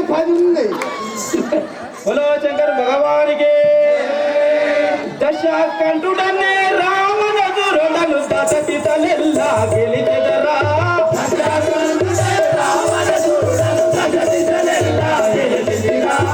నాకు పది ఉన్నాయి బలో శంకర్ భగవానికి దశ కంటుడనే రామనదురుడను దశ గెలిచెదరా. రామనదురుడను దశ పితలెల్లా గెలిచెదరా.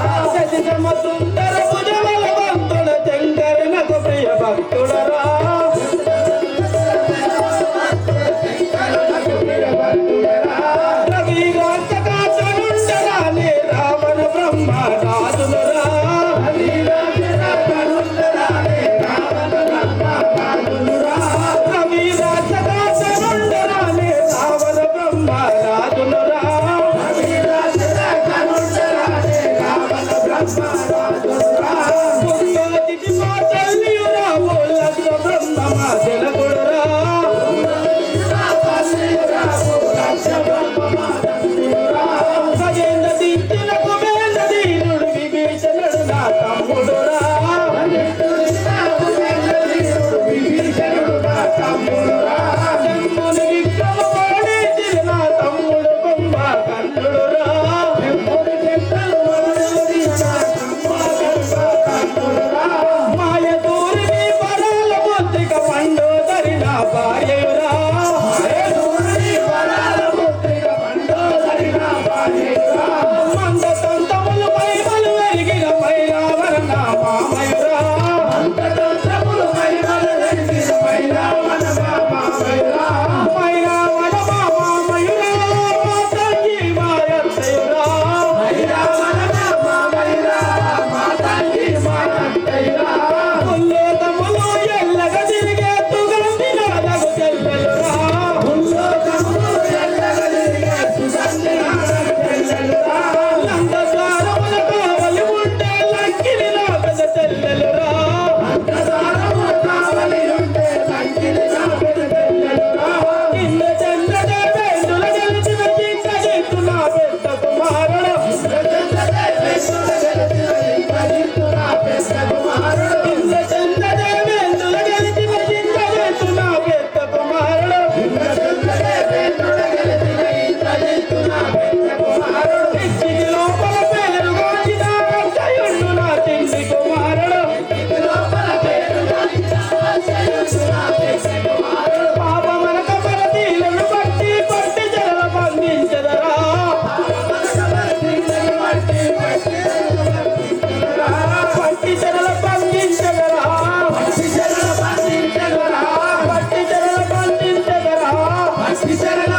Let said.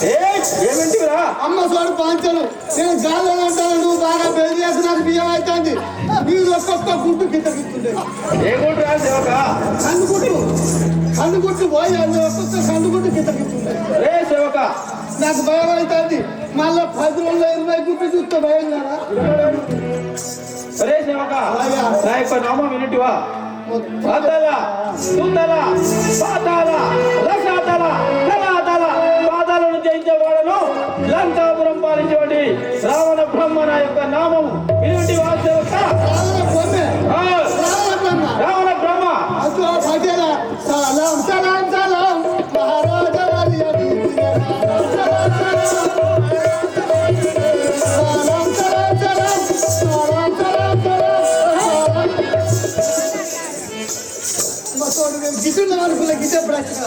ఏమిటిరా అమ్మ సోడు పాంచలు. నేను గాల్లో అంటాను నువ్వు బాగా పెళ్ళి చేసి నాకు బియ్యం అవుతుంది మీరు ఒక్కొక్క గుడ్డు కింద కింద ఏ గుడ్రా సేవక కందుగుట్టు కందుగుట్టు పోయి అది ఒక్కొక్క కందుగుట్టు కింద కింద రే సేవక నాకు భయం అవుతుంది మళ్ళీ పది రోజులు ఇరవై గుట్టు చూస్తే భయం కదా? రే సేవక. నా యొక్క నామం వినిటివా? పాతాల సుందర పాతాల రసాతల బ్రహ్మ నా యొక్క నామము. ఇటువంటి రావణ బ్రహ్మ. బ్రహ్మ సలాం సలాం సలాం మహారాజా అనుకున్నా గిట్టప్పుడు వచ్చిన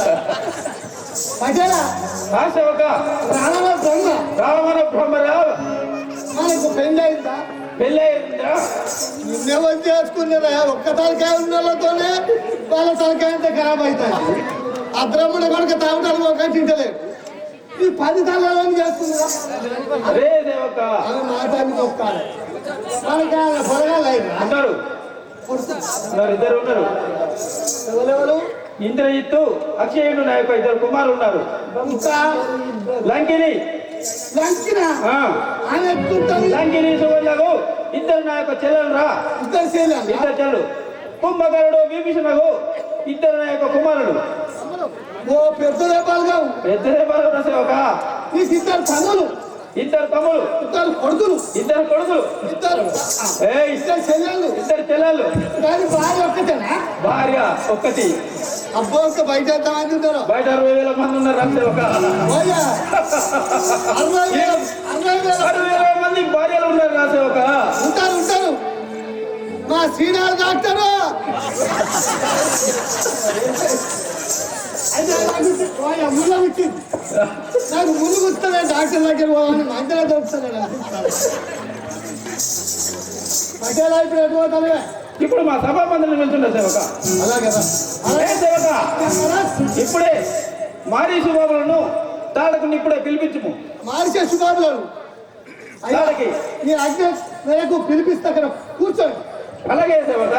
పటేలా ఆ సేవక. ప్రాణమ బ్రహ్మ. రావణ బ్రహ్మరావు. మనకు పెళ్ళి అయిందా పెళ్ళి అయిందా నిన్నెవరు చేసుకున్నారా ఒక్క తలకాయ వాళ్ళ తలకాయ అంతా ఖరాబ్ ఆ బ్రహ్మణ కనుక తాగటాలు ఒక తింటలేదు. ఈ పది తలని చేసుకున్నారా అదే సేవక అవి మాట్లాడి ఒక్కాలి మనకి ఆయన పొరగాలి అయినా ఉన్నారు ఉన్నారు ఇద్దరు ఉన్నారు. ఎవరెవరు? ఇంద్రజిత్తు అక్షయుడు నా యొక్క ఇద్దరు కుమారులు ఉన్నారు. లంకిని. లంకిన ఆయన లంకిని సువర్ణకు ఇద్దరు నా యొక్క చెల్లెలు రా. ఇద్దరు చేయాలి ఇద్దరు చెల్లెలు. కుంభకరుడు విభీషణకు ఇద్దరు నా యొక్క కుమారుడు ఓ పెద్దలే పాల్గావు పెద్దదే పలుకున్న సేవక నీకు ఇద్దరు తమ్ములు. ఇద్దరు తమ్ముడు ఇద్దరు కొడుకులు. ఇద్దరు కొడుకులు. ఇద్దరు. ఏ ఇద్దరు చెల్లెళ్ళు. ఇద్దరు చెల్లెలు కానీ భార్య ఒక్కటేనా? భార్య ఒక్కటి. అబ్బో బయట ఎంతమంది బయట అరవై వేల మంది ఉన్నారు అరవై మంది భార్యలు ఉన్నారు రా సేవక ఉంటారు ఉంటారు. మా శ్రీనాథ్ డాక్టరు. నాకు ఓయ్యా ముళ్ళ వచ్చింది నాకు ముందు కూర్చున్నా డాక్టర్ దగ్గర పోవాలని మంచిగా దొరుకుతాను పటేలా ఇప్పుడు ఎటు పోతాను ఇప్పుడు మా సభా మందిని వెళ్తున్నా సేవక. ఏ సేవక? ఇప్పుడే మారీ సుబాబులను తాడకుని ఇప్పుడే పిలిపించుము. మార్చే శుభాబులు అయ్యా తాడకి. నీ అజ్ఞ మేరకు పిలిపిస్తా అక్కడ కూర్చోండి. అలాగే సేవక.